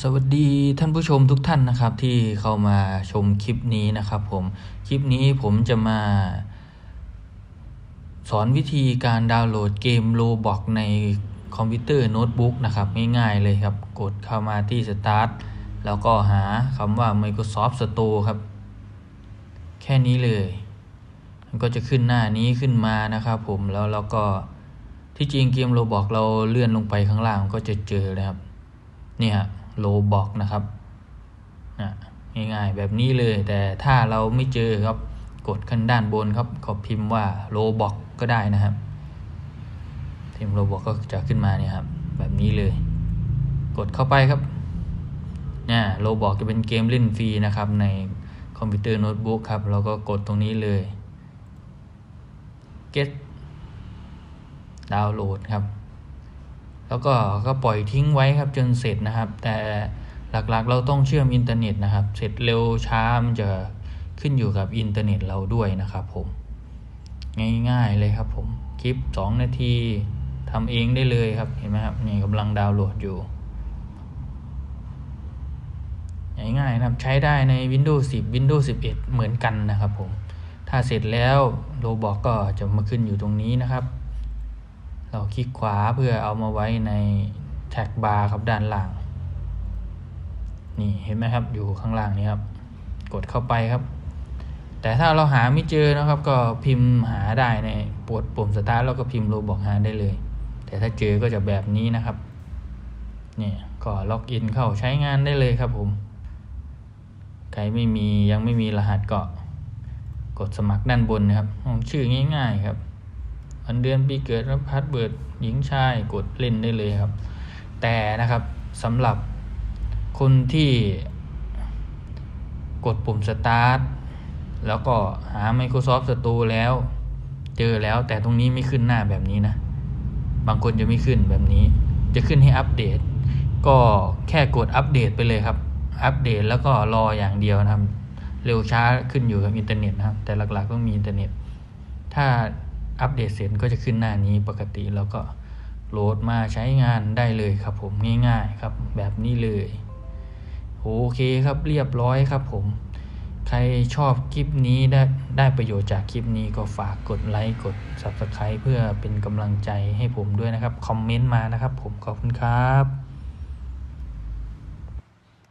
สวัสดีท่านผู้ชมทุกท่านนะครับที่เข้ามาชมคลิปนี้นะครับ ผมคลิปนี้ผมจะมา สอนวิธีการดาวน์โหลดเกมโลบอกในคอมพิวเตอร์โน้ตบุ๊กนะครับง่ายๆเลยครับ กดเข้ามาที่ Start แล้วก็หาคำว่า Microsoft Store ครับ แค่นี้เลยมันก็จะขึ้นหน้านี้ขึ้นมานะครับผมแล้วเราก็ที่จริงเกมโลบอกเราเลื่อนลงไปข้างล่างก็จะเจอเลยครับนี่ย โลบอกนะครับนะง่ายๆแบบนี้เลย แต่ถ้าเราไม่เจอครับกดข้างด้านบนครับก็พิมพ์ว่าโลบอกก็ได้นะครับพิมพ์โลบอกก็จะขึ้นมาเนี่ยครับแบบนี้เลย กดเข้าไปครับเนี่ยโลบอกจะเป็นเกมเล่นฟรีนะครับ ในคอมพิวเตอร์โน้ตบุ๊กครับเราก็กดตรงนี้เลย get ดาวน์โหลดครับ แล้วก็ก็ปล่อยทิ้งไว้ครับจนเสร็จนะครับ แต่หลักๆ เราต้องเชื่อมอินเทอร์เน็ตนะครับ เสร็จเร็วช้ามันจะขึ้นอยู่กับอินเทอร์เน็ตเราด้วยนะครับผม ง่ายๆเลยครับผมคลิป 2 นาทีทำเองได้เลยครับเห็นไหมครับนี่กำลังดาวน์โหลดอยู่ง่ายๆนะครับใช้ได้ใน Windows 10 Windows 11 เหมือนกันนะครับผม ถ้าเสร็จแล้วโรบอกก็จะมาขึ้นอยู่ตรงนี้นะครับ เราคลิกขวาเพื่อเอามาไว้ในแท็กบาร์ครับด้านล่าง นี่เห็นไหมครับอยู่ข้างล่างนี้ครับ กดเข้าไปครับ แต่ถ้าเราหาไม่เจอนะครับ ก็พิมพ์หาได้ในปวดปุ่มสตาร์ทแล้วก็พิมพ์โรบอกหาได้เลย แต่ถ้าเจอก็จะแบบนี้นะครับนี่ก็ล็อกอินเข้าใช้งานได้เลยครับผมใครไม่มียังไม่มีรหัสก็กดสมัครด้านบนนะครับชื่อง่าย ๆ ครับ วันเดือนปีเกิดและพาสเวิร์ดหญิงชายกดเล่นได้เลยครับ แต่นะครับสำหรับคนที่กดปุ่ม Start แล้วก็หา Microsoft Store แล้ว เจอแล้วแต่ตรงนี้ไม่ขึ้นหน้าแบบนี้นะ บางคนจะไม่ขึ้นแบบนี้ จะขึ้นให้อัปเดต ก็แค่กดอัปเดตไปเลยครับ อัปเดตแล้วก็รออย่างเดียวนะครับ เร็วช้าขึ้นอยู่กับอินเทอร์เน็ตนะครับ แต่หลักๆต้องมีอินเทอร์เน็ต ถ้า อัปเดตเสร็จก็จะขึ้นหน้านี้ปกติแล้วก็โหลดมาใช้งานได้เลยครับผมง่ายๆครับแบบนี้เลยโอเคครับเรียบร้อยครับผม ใครชอบคลิปนี้ได้ได้ประโยชน์จากคลิปนี้ก็ฝากกดไลค์กด Subscribe เพื่อเป็นกำลังใจให้ผมด้วยนะครับ คอมเมนต์มานะครับผมขอบคุณครับ